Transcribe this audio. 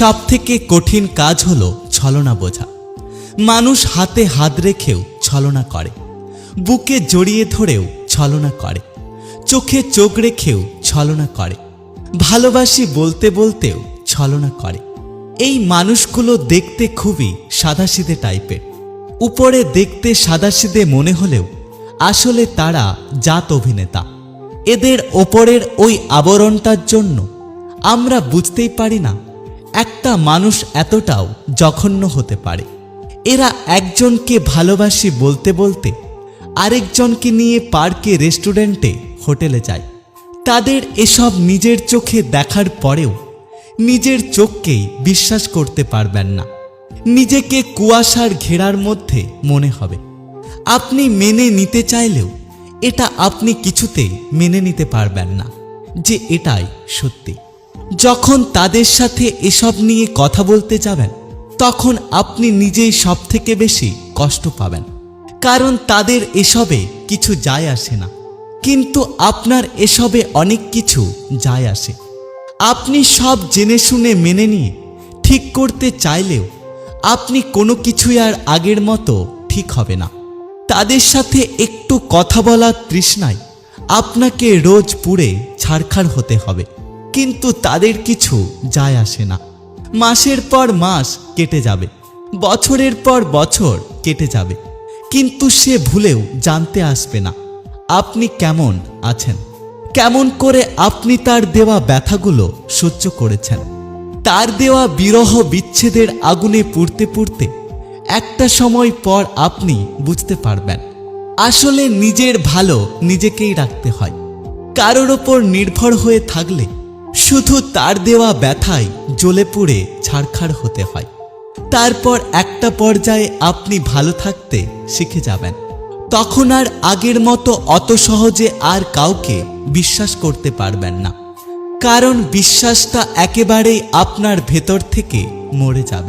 সব থেকে কঠিন কাজ হলো ছলনা বোঝা। মানুষ হাতে হাত রেখেও ছলনা করে। বুকে জড়িয়ে ধরেও ছলনা করে। চোখে চোখ রেখেও ছলনা করে। ভালোবাসি বলতে বলতেও ছলনা করে। এই মানুষগুলো দেখতে খুবই সাদাসিদে টাইপের। উপরে দেখতে সাদাসিদে মনে হলেও আসলে তারা জাত অভিনেতা। এদের ওপরের ওই আবরণটার জন্য আমরা বুঝতেই পারি না একটা মানুষ এতটাও জঘন্য হতে পারে। এরা একজনকে ভালোবাসি বলতে বলতে আরেকজনকে নিয়ে পার্কে, রেস্টুরেন্টে, হোটেলে যায়। তাদের এসব নিজের চোখে দেখার পরেও নিজের চোখকেই বিশ্বাস করতে পারবেন না। নিজেকে কুয়াশার ঘেরার মধ্যে মনে হবে। আপনি মেনে নিতে চাইলেও এটা আপনি কিছুতেই মেনে নিতে পারবেন না যে এটাই সত্যি। যখন তাদের সাথে এসব নিয়ে কথা বলতে যাবেন, তখন আপনি নিজেই সব থেকে বেশি কষ্ট পাবেন। কারণ তাদের এসবে কিছু যায় আসে না। কিন্তু আপনার এসবে অনেক কিছু যায় আসে। আপনি সব জেনে শুনে মেনে নিয়ে ঠিক করতে চাইলেও আপনি কোনো কিছুই আর আগের মতো ঠিক হবে না। তাদের সাথে একটু কথা বলার তৃষ্ণায় আপনাকে রোজ পুড়ে ছাড়খাড় হতে হবে। কিন্তু তাদের কিছু যায় আসে না। মাসের পর মাস কেটে যাবে, বছরের পর বছর কেটে যাবে, কিন্তু সে ভুলেও জানতে আসবে না, আপনি কেমন আছেন? কেমন করে আপনি তার দেওয়া ব্যথাগুলো সহ্য করেছেন? তার দেওয়া বিরহ বিচ্ছেদের আগুনে পুড়তে পুড়তে একটা সময় পর আপনি বুঝতে পারবেন, আসলে নিজের ভালো নিজেকেই রাখতে হয়। কারোর ওপর নির্ভর হয়ে থাকলে শুধু তার দেওয়া ব্যথায় জ্বলে পুড়ে ছাড়খাড় হতে হয়। তারপর একটা পর্যায়ে আপনি ভালো থাকতে শিখে যাবেন। তখন আর আগের মতো অত সহজে আর কাউকে বিশ্বাস করতে পারবেন না। কারণ বিশ্বাসটা একেবারেই আপনার ভেতর থেকে মরে যাবে।